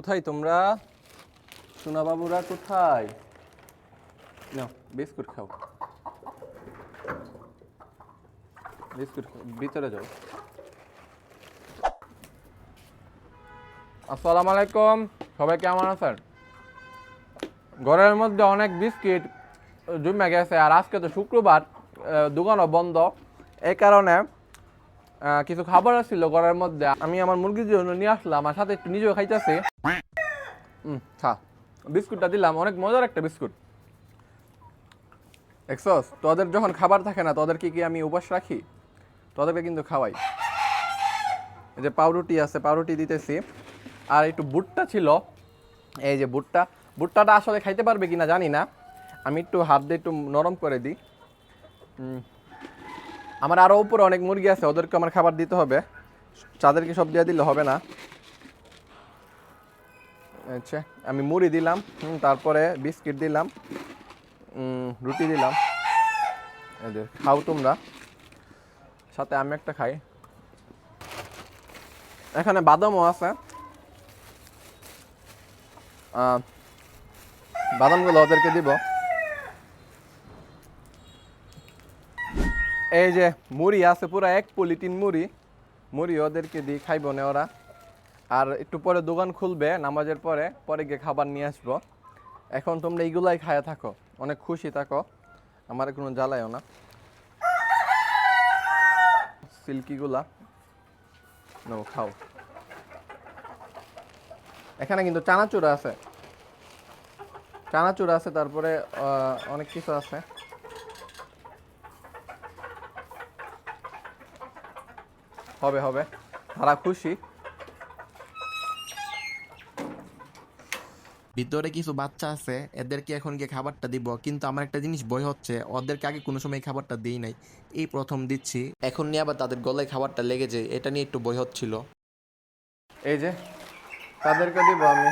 কোথায় তোমরা? সোনা বাবুরা কোথায়? নাও, বিস্কুট খাও। বিস্কুট ভিতরে যাও। আসসালামু আলাইকুম, সবাই কেমন আছেন? ঘরের মধ্যে অনেক বিস্কিট জমে গেছে, আর আজকে তো শুক্রবার দোকানও বন্ধ। এই কারণে কিছু খাবার ছিল ঘরের মধ্যে। আমি আমার মুরগির জন্য নিয়ে আসলাম আমার সাথে একটু নিজেও খাইতেছি। খা বিস্কুটটা দিলাম, অনেক মজার একটা বিস্কুট। এক্সস তোদের যখন খাবার থাকে না, তোদেরকে কি আমি উপাস রাখি? তোদেরকে কিন্তু খাওয়াই। এই যে পাউরুটি আছে, পাউরুটি দিতেছি। আর একটু বুটটা ছিল। এই যে বুটটা বুটটাটা আসলে খাইতে পারবে কিনা জানি না। আমি একটু হাত দিয়ে একটু নরম করে দিই। আমার আরও উপরে অনেক মুরগি আছে, ওদেরকে আমার খাবার দিতে হবে। তাদেরকে সব দিয়ে দিলে হবে না। আচ্ছা আমি মুড়ি দিলাম তারপরে বিস্কিট দিলাম রুটি দিলাম। এদের খাও তোমরা। সাথে আমি একটা খাই। এখানে বাদামও আছে। বাদামগুলো ওদেরকে দিব। এই যে মুড়ি আছে পুরো এক পলিটিন মুড়ি মুড়ি ওদেরকে দিই খাইব না ওরা। আর একটু পরে দোকান খুলবে, নামাজের পরে পরে গিয়ে খাবার নিয়ে আসব। এখন তোমরা এইগুলাই খায়া থাকো, অনেক খুশি থাকো, আমার কোনো জ্বালায়ও না। সিল্কিগুলা নো খাও। এখানে কিন্তু চানাচুর আছে। চানাচুর আছে, তারপরে অনেক কিছু আছে। হবে হবে। তারা খুশি। ভিতরে কিছু বাচ্চা আছে এদেরকে এখন গিয়ে খাবারটা দিব। কিন্তু আমার একটা জিনিস ভয় হচ্ছে ওদেরকে আগে কোনো সময় খাবারটা দিই নাই। এই প্রথম দিচ্ছি। এখন নিয়ে আবার তাদের গলায় খাবারটা লেগে যায় এটা নিয়ে একটু ভয় হচ্ছিল। এই যে তাদেরকে দিব আমি।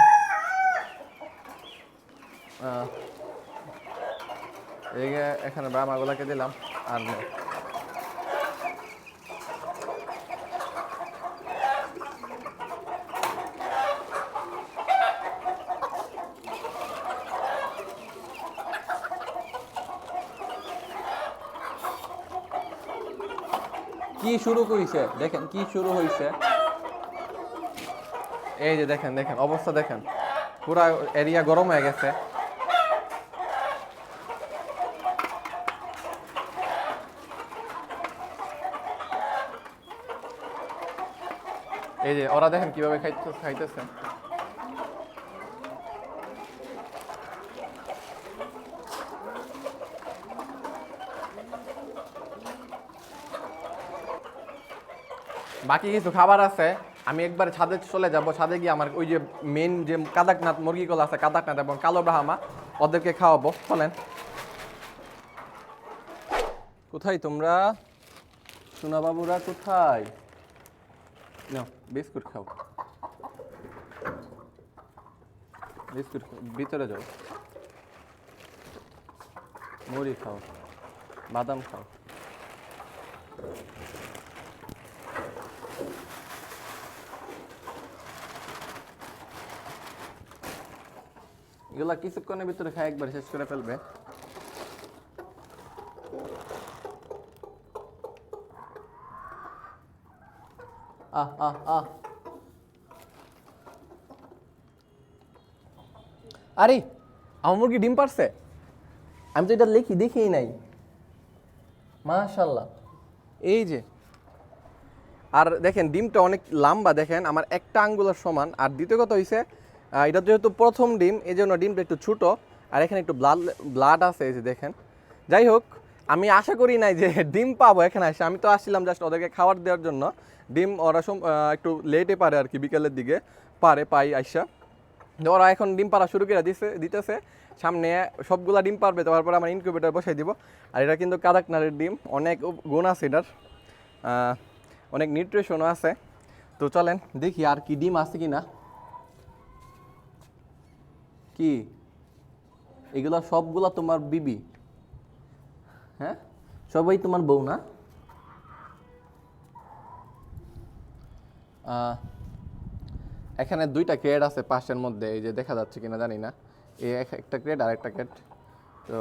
এই যে এখানে বামাগুলাকে দিলাম আর কি শুরু করেছে দেখেন, কি শুরু হয়েছে এই যে দেখেন দেখেন, অবস্থা দেখেন। পুরা এরিয়া গরম হয়ে গেছে। এই যে, ওরা দেখেন কীভাবে খাইতে খাইতেছে। বাকি কিছু খাবার আছে, আমি একবার ছাদে চলে যাব। ছাদে গিয়ে আমার ওই যে মেন যে কাদাকনাথ, মুরগিগুলো আছে, কাদাকনাথ এবং কালো ব্রাহ্মা, ওদেরকে খাওয়াবো। চলেন। কোথায় তোমরা? সোনা বাবুরা কোথায়? নাও, বিস্কুট খাও। বিস্কুট ভিতরে যাও। মুড়ি খাও, বাদাম খাও। এগুলা কিছুক্ষণের ভিতরে খাই একবার শেষ করে ফেলবে। আহ আহ আহ। আরে, আমার মুরগি ডিম পারছে? আমি তো এটা লিখি, দেখিই নাই। মাশাল্লাহ এই যে আর দেখেন, ডিমটা অনেক লম্বা, দেখেন, আমার একটা আঙ্গুলার সমান। আর দ্বিতীয় কথা হয়েছে এটা যেহেতু প্রথম ডিম এই জন্য ডিমটা একটু ছোটো। আর এখানে একটু ব্লাড ব্লাড আছে, এই যে দেখেন। যাই হোক, আমি আশা করি নাই যে ডিম পাবো এখানে এসে। আমি তো আসছিলাম জাস্ট ওদেরকে খাবার দেওয়ার জন্য। ডিম ওরা সম- একটু লেটে পারে আর কি, বিকেলের দিকে পারে, পাই, আইসা। ওরা এখন ডিম পাড়া শুরু করে দিছে, দিতেছে। সামনে সবগুলা ডিম পারবে, তারপরে আমার ইনকিউবেটার বসাই দিব। আর এটা কিন্তু কাদাকনারের ডিম, অনেক গুণ আছে এটার। অনেক নিউট্রিশনও আছে। তো চলেন দেখি আর কি ডিম আছে কি না কি? এগুলা সবগুলা তোমার বিবি। হ্যাঁ? সবাই তোমার বউ না? এখানে দুইটা ক্রেড আছে পাশের মধ্যে, এই যে দেখা যাচ্ছে কিনা জানি না। এই একটা ক্রেড আর একটা ক্রেড তো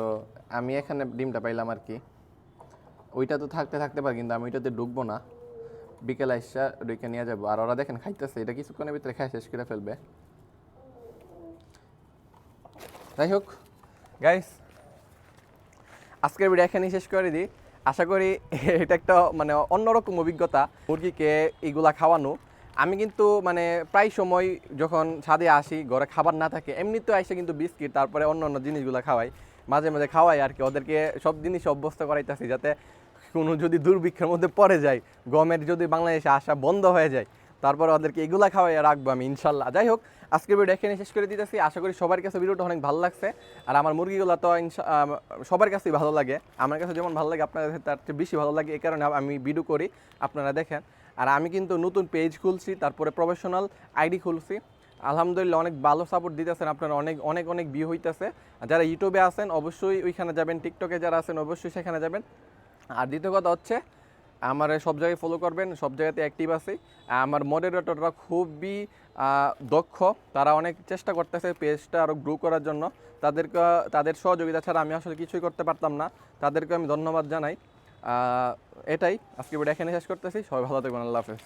আমি এখানে ডিমটা পাইলাম আর কি। ওইটা তো থাকতে থাকতে পারে, কিন্তু আমি ওইটাতে ঢুকবো না। বিকেলে আসা ওইটা নিয়ে যাব। আর ওরা দেখেন খাইতেছে, এটা কিছুক্ষণের ভিতরে খাই শেষ করে ফেলবে। যাই হোক গাইস আজকের ভিডিও এখানেই শেষ করে দিই। আশা করি এটা একটা মানে অন্যরকম অভিজ্ঞতা মুরগিকে এগুলা খাওয়ানো। আমি কিন্তু মানে প্রায় সময় যখন ছাদে আসি, ঘরে খাবার না থাকে, এমনিতেও এসে কিন্তু বিস্কিট, তারপরে অন্য অন্য জিনিসগুলো খাওয়াই। মাঝে মাঝে খাওয়াই আর কি, ওদেরকে সব জিনিস অভ্যস্ত করাইতেছি যাতে কোনো যদি দুর্ভিক্ষের মধ্যে পড়ে যায়, গমের যদি বাংলাদেশে আসা বন্ধ হয়ে যায়, তারপর ওদেরকে এগুলা খাওয়াই রাখব আমি, ইনশাল্লাহ। যাই হোক আজকে ভিডিও এখানে শেষ করে দিতেছি। আশা করি সবার কাছে ভিডিওটা অনেক ভালো লাগছে। আর আমার মুরগিগুলো তো সবার কাছেই ভালো লাগে। আমার কাছে যেমন ভালো লাগে, আপনাদের তার চেয়ে বেশি ভালো লাগে। এই কারণে আমি ভিডিও করি, আপনারা দেখেন। আর আমি কিন্তু নতুন পেজ খুলছি, তারপরে প্রফেশনাল আইডি খুলছি। আলহামদুলিল্লাহ অনেক ভালো সাপোর্ট দিতেছেন আপনারা, অনেক অনেক অনেক ভিউ হইতেছে। যারা ইউটিউবে আছেন, অবশ্যই ওইখানে যাবেন টিকটকে যারা আছেন, অবশ্যই সেখানে যাবেন। আর দ্বিতীয় কথা হচ্ছে, আমার সব জায়গায় ফলো করবেন, সব জায়গাতে অ্যাক্টিভ আছি। আমার মডারেটররা খুবই দক্ষ। তারা অনেক চেষ্টা করতেছে পেজটা আরও গ্রো করার জন্য। তাদেরকে, তাদের সহযোগিতা ছাড়া আমি আসলে কিছুই করতে পারতাম না। তাদেরকে আমি ধন্যবাদ জানাই। এটাই। আজকে ভিডিও এখানে শেষ করতেছি। সবাই ভালো থাকবেন। আল্লাহ হাফেজ।